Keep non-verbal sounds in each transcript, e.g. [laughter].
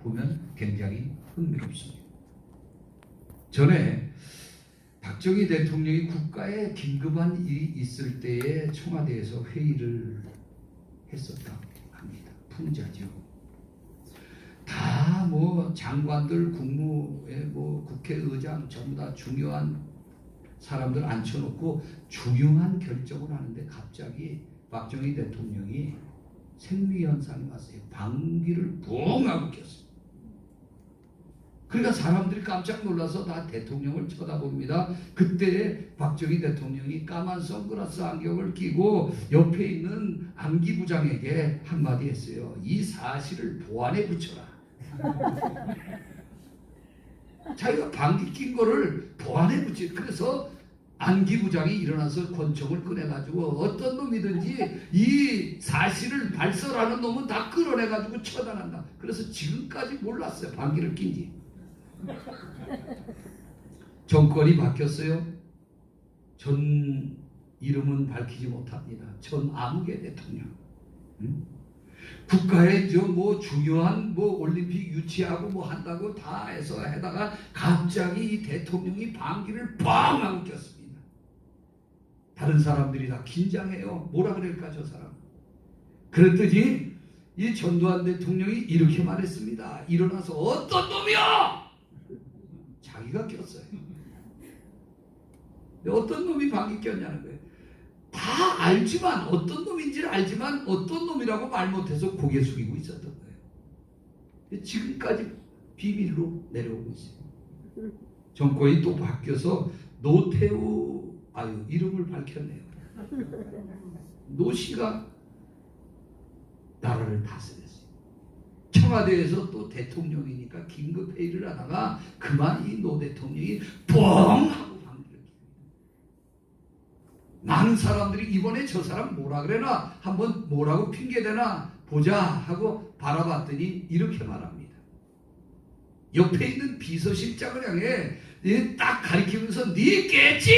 보면 굉장히 흥미롭습니다. 전에 박정희 대통령이 국가에 긴급한 일이 있을 때에 청와대에서 회의를 했었다 합니다. 풍자죠. 다 뭐 장관들, 국무회, 뭐 국회의장 전부 다 중요한 사람들 앉혀놓고 중요한 결정을 하는데 갑자기 박정희 대통령이 생리현상이 왔어요. 방귀를 붕 하고 꼈어요. 그러니까 사람들이 깜짝 놀라서 다 대통령을 쳐다봅니다. 그때 박정희 대통령이 까만 선글라스 안경을 끼고 옆에 있는 안기부장에게 한마디 했어요. 이 사실을 보안에 붙여라. [laughs] 자기가 방귀 낀 거를 보안에 붙여. 그래서 안기부장이 일어나서 권총을 꺼내가지고 어떤 놈이든지 이 사실을 발설하는 놈은 다 끌어내가지고 처단한다. 그래서 지금까지 몰랐어요. 방귀를 낀지. 정권이 바뀌었어요. 전 이름은 밝히지 못합니다. 전 아무개 대통령. 응? 국가에 저뭐 중요한 뭐 올림픽 유치하고 뭐 한다고 다 해서 해다가 갑자기 이 대통령이 방귀를 뻥 하고 꼈습니다. 다른 사람들이 다 긴장해요. 뭐라 그럴까 저 사람. 그랬더니 이 전두환 대통령이 이렇게 말했습니다. 일어나서 어떤 놈이야? 자기가 꼈어요. 어떤 놈이 방귀 꼈냐는 거예요. 다 알지만 어떤 놈인지를 알지만 어떤 놈이라고 말 못해서 고개 숙이고 있었던 거예요. 지금까지 비밀로 내려오고 있어요. 정권이 또 바뀌어서 노태우 아유 이름을 밝혔네요. 노 씨가 나라를 다스렸어요. 청와대에서 또 대통령이니까 긴급 회의를 하다가 그만 이 노 대통령이 뻥 하고. 많은 사람들이 이번에 저 사람 뭐라 그래나 한번 뭐라고 핑계대나 보자 하고 바라봤더니 이렇게 말합니다. 옆에 있는 비서실장을 향해 얘딱 가리키면서 네 깼지?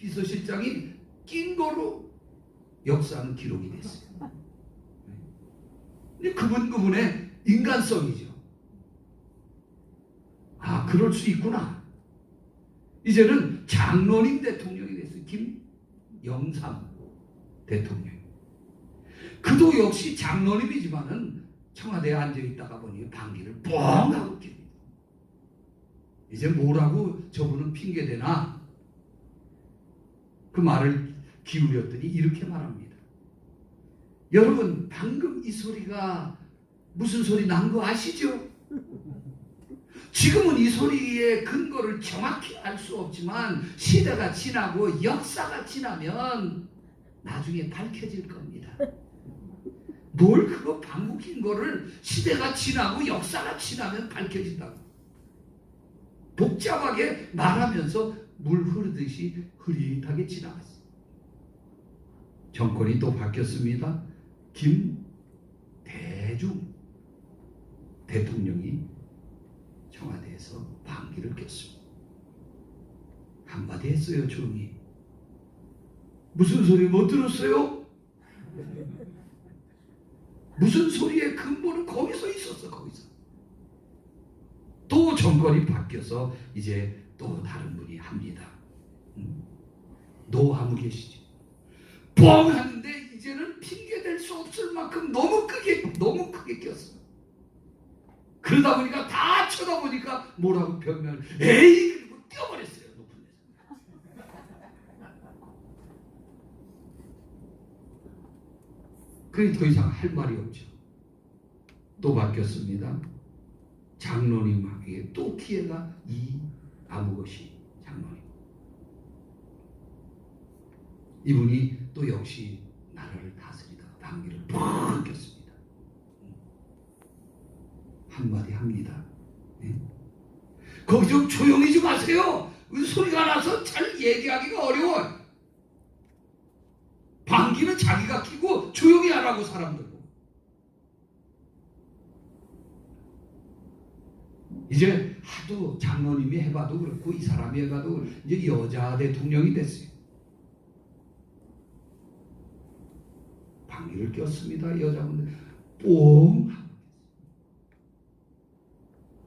비서실장이 낀 거로 역사는 기록이 됐어요. 근데 그분 그분의 인간성이죠. 아 그럴 수 있구나. 이제는 장로님 대통령이 됐어요. 김영삼 대통령. 그도 역시 장로님이지만은 청와대에 앉아 있다가 보니 방귀를 뻥 하고 낍니다. 이제 뭐라고 저분은 핑계 대나? 그 말을 기울였더니 이렇게 말합니다. 여러분 방금 이 소리가 무슨 소리 난 거 아시죠? 지금은 이 소리의 근거를 정확히 알 수 없지만 시대가 지나고 역사가 지나면 나중에 밝혀질 겁니다. 뭘 그거 낀 거를 시대가 지나고 역사가 지나면 밝혀진다고. 복잡하게 말하면서 물 흐르듯이 흐릿하게 지나갔어요. 정권이 또 바뀌었습니다. 김대중 대통령이 청와대에서 방귀를 꼈습니다. 한마디 했어요, 조용히. 무슨 소리 못 들었어요? 무슨 소리의 근본은 거기서 있었어, 거기서. 또 정권이 바뀌어서 이제 또 다른 분이 합니다. 음. 노하무 계시죠. 뻥 하는데 이제는 핑계 댈수 없을 만큼 너무 크게 너무 크게 꼈어. 그러다 보니까 다 쳐다보니까 뭐라고 변명 에이 그리고 뛰어버렸어요 높은 데서. 그게 더 이상 할 말이 없죠. 또 바뀌었습니다. 장로님에게 또 기회가 이 아무것이 장로님. 이분이 또 역시 나라를 다스리다 방귀를 팍 꼈습니다. 한마디 합니다. 네? 거기 좀 조용히 좀 하세요. 소리가 나서 잘 얘기하기가 어려워. 방귀는 자기가 끼고 조용히 하라고 사람들. 이제 하도 장로님이 해봐도 그렇고 이 사람이 해봐도 이제 여자 대통령이 됐어요. 방귀를 꼈습니다 여자분들 뽕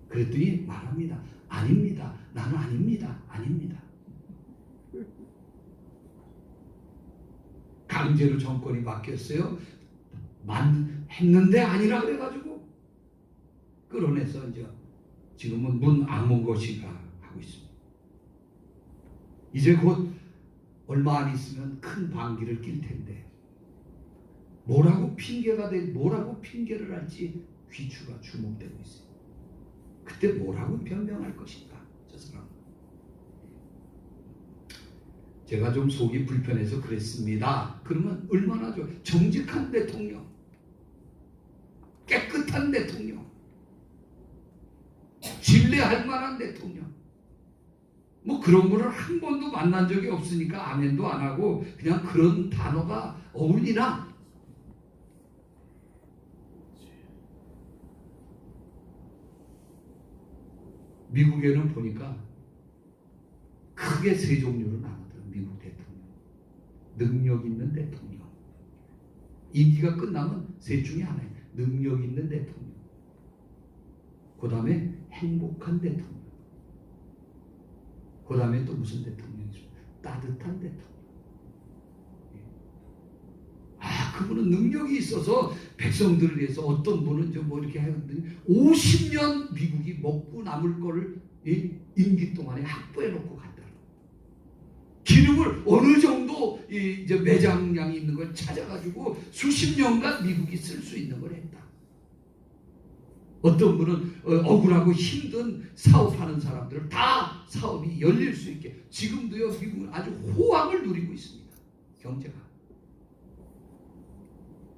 그랬더니 말합니다. 아닙니다. 나는 아닙니다. 아닙니다. 강제로 정권이 바뀌었어요. 만 했는데 아니라 그래가지고 끌어내서 이제 지금은 문 악몽거시가 하고 있습니다. 이제 곧 얼마 안 있으면 큰 반기를 낄 텐데 뭐라고 핑계가 될 뭐라고 핑계를 할지 귀추가 주목되고 있어요. 그때 뭐라고 변명할 것인가 저 사람. 제가 좀 속이 불편해서 그랬습니다. 그러면 얼마나 좋아. 정직한 대통령, 깨끗한 대통령, 신뢰할 만한 대통령. 뭐 그런 분을 한 번도 만난 적이 없으니까 아멘도 안 하고 그냥 그런 단어가 어울리나? 미국에는 보니까 크게 세 종류로 나누더라고요. 미국 대통령. 능력 있는 대통령. 임기가 끝나면 셋 중에 하나예요. 능력 있는 대통령. 그 다음에 행복한 대통령. 그 다음에 또 무슨 대통령이죠? 따뜻한 대통령. 예. 아, 그분은 능력이 있어서 백성들을 위해서 어떤 분은 저뭐 이렇게 하거든요. 50년 미국이 먹고 남을 거를 이 임기 동안에 확보해 놓고 갔다. 기름을 어느 정도 이 이제 매장량이 있는 걸 찾아가지고 수십 년간 미국이 쓸 수 있는 걸 했다. 어떤 분은 어, 억울하고 힘든 사업하는 사람들을 다 사업이 열릴 수 있게 지금도요 미국은 아주 호황을 누리고 있습니다. 경제가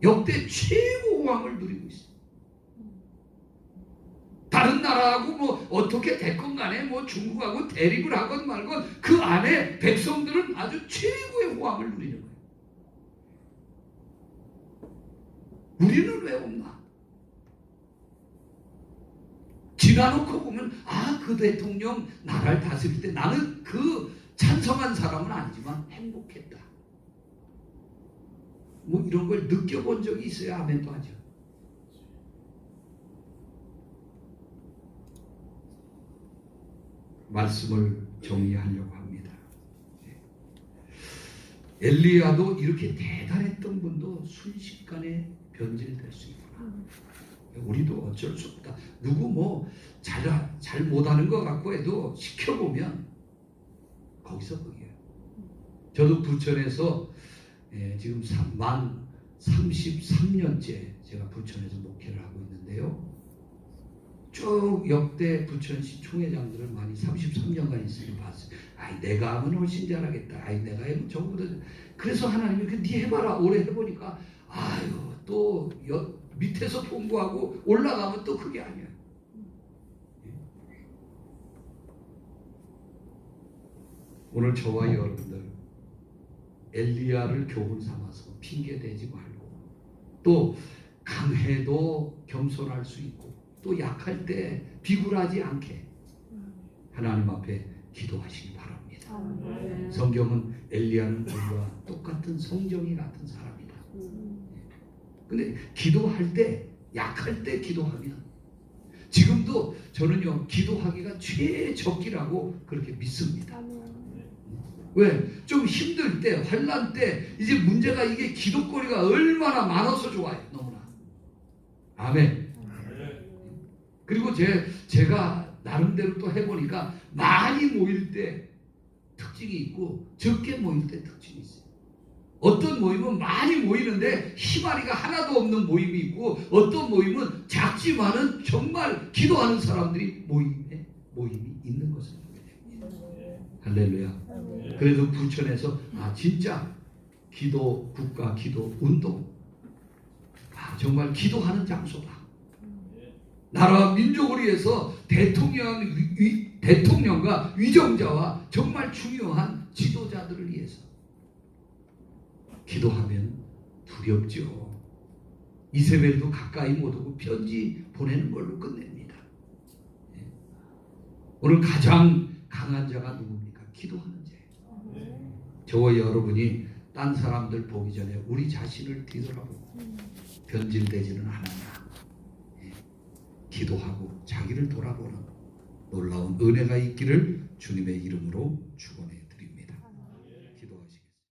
역대 최고 호황을 누리고 있습니다. 다른 나라하고 뭐 어떻게 됐건 간에 뭐 중국하고 대립을 하건 말건 그 안에 백성들은 아주 최고의 호황을 누리는 거예요. 우리는 왜 없나? 지나놓고 보면 아 그 대통령 나라를 다스릴 때 나는 그 찬성한 사람은 아니지만 행복했다. 뭐 이런 걸 느껴본 적이 있어야 아멘도 하죠. 말씀을 정리하려고 합니다. 엘리야도 이렇게 대단했던 분도 순식간에 변질될 수 있구나. 우리도 어쩔 수 없다. 누구 뭐 잘 잘 못하는 것 같고 해도 시켜보면 거기서 거기에요. 저도 부천에서 예, 지금 삼- 만 33년째 제가 부천에서 목회를 하고 있는데요. 쭉 역대 부천시 총회장들을 많이 33년간 있으면 봤어요. 아이 내가 하면 훨씬 잘하겠다. 아이 내가 하면 저보다 잘- 그래서 하나님이 그네 해봐라. 오래 해보니까 아유 또 여- 밑에서 통보하고 올라가면 또 그게 아니야. 오늘 저와 여러분들 엘리야를 교훈 삼아서 핑계 대지 말고 또 강해도 겸손할 수 있고 또 약할 때 비굴하지 않게 하나님 앞에 기도하시기 바랍니다. 성경은 엘리야는 우리와 똑같은 성정이 같은 사람이다. 근데 기도할 때 약할 때 기도하면 지금도 저는요 기도하기가 최적기라고 그렇게 믿습니다. 왜? 좀 힘들 때, 환란 때, 이제 문제가 이게 기도거리가 얼마나 많아서 좋아요. 너무나. 아멘. 그리고 제, 제가 나름대로 또 해보니까 많이 모일 때 특징이 있고 적게 모일 때 특징이 있어요. 어떤 모임은 많이 모이는데 희마리가 하나도 없는 모임이 있고 어떤 모임은 작지만은 정말 기도하는 사람들이 모임에 모임이 있는 것을 보게 됩니다. 할렐루야. 그래도 부천에서 아 진짜 기도 국가 기도 운동 아 정말 기도하는 장소다. 나라와 민족을 위해서 대통령 위- 위- 대통령과 위정자와 정말 중요한 지도자들을 위해서 기도하면 두렵죠. 이세벨도 가까이 못 오고 편지 보내는 걸로 끝냅니다. 예. 오늘 가장 강한 자가 누굽니까? 기도하는 자예요. 저와 여러분이 딴 사람들 보기 전에 우리 자신을 뒤돌아보고 변질되지는 않았나. 예. 기도하고 자기를 돌아보는 놀라운 은혜가 있기를 주님의 이름으로 축원합니다.